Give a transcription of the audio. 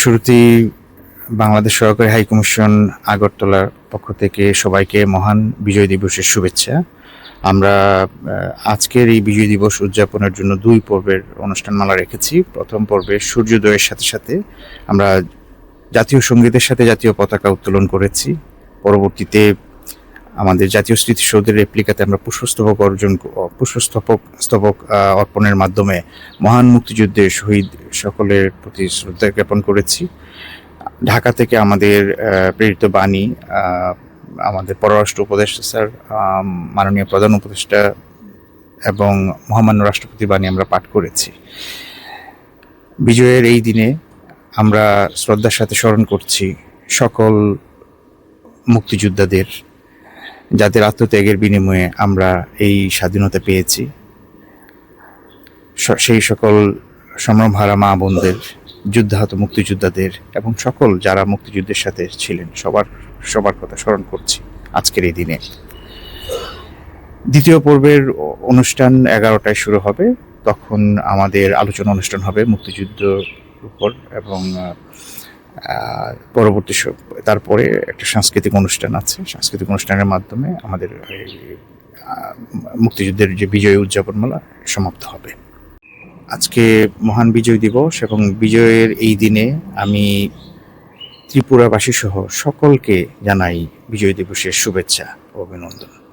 শুরুতেই বাংলাদেশ সরকারি high commission আগরতলার পক্ষ থেকে সবাইকে মহান বিজয় দিবসের শুভেচ্ছা। আমরা আজকের এই বিজয় দিবস উদযাপনের জন্য দুই পর্বের অনুষ্ঠানমালা রেখেছি। প্রথম পর্বে সূর্যোদয়ের সাথে সাথে আমরা জাতীয় সঙ্গীতের সাথে জাতীয় পতাকা উত্তোলন করেছি। পরবর্তীতে আমাদের জাতীয় স্মৃতিসৌধের রেপ্লিকাতে আমরা পুষ্পস্তবক অর্জন পুষ্পস্তবক স্তবক অর্পণের মাধ্যমে মহান মুক্তিযুদ্ধের শহীদ সকলের প্রতি শ্রদ্ধা জ্ঞাপন করেছি। ঢাকা থেকে আমাদের প্রেরিত বাণী আমাদের পররাষ্ট্র উপদেষ্টা স্যার মাননীয় প্রধান উপদেষ্টা এবং মহামান্য রাষ্ট্রপতি বাণী আমরা পাঠ করেছি। বিজয়ের এই দিনে আমরা শ্রদ্ধার সাথে স্মরণ করছি সকল মুক্তিযোদ্ধাদের যাদের আত্মত্যাগের বিনিময়ে আমরা এই স্বাধীনতা পেয়েছি। সেই সকল সম্ভ্রমহারা মা বোনদের, যুদ্ধাহত মুক্তিযোদ্ধাদের এবং সকল যারা মুক্তিযুদ্ধের সাথে ছিলেন, সবার সবার কথা স্মরণ করছি আজকের এই দিনে। দ্বিতীয় পর্বের অনুষ্ঠান এগারোটায় শুরু হবে। তখন আমাদের আলোচনা অনুষ্ঠান হবে মুক্তিযুদ্ধ উপর এবং পরবর্তী তারপরে একটা সাংস্কৃতিক অনুষ্ঠান আছে। সাংস্কৃতিক অনুষ্ঠানের মাধ্যমে আমাদের মুক্তিযুদ্ধের যে বিজয় উদযাপন মেলা সমাপ্ত হবে। আজকে মহান বিজয় দিবস এবং বিজয়ের এই দিনে আমি ত্রিপুরাবাসী সহ সকলকে জানাই বিজয় দিবসের শুভেচ্ছা ও অভিনন্দন।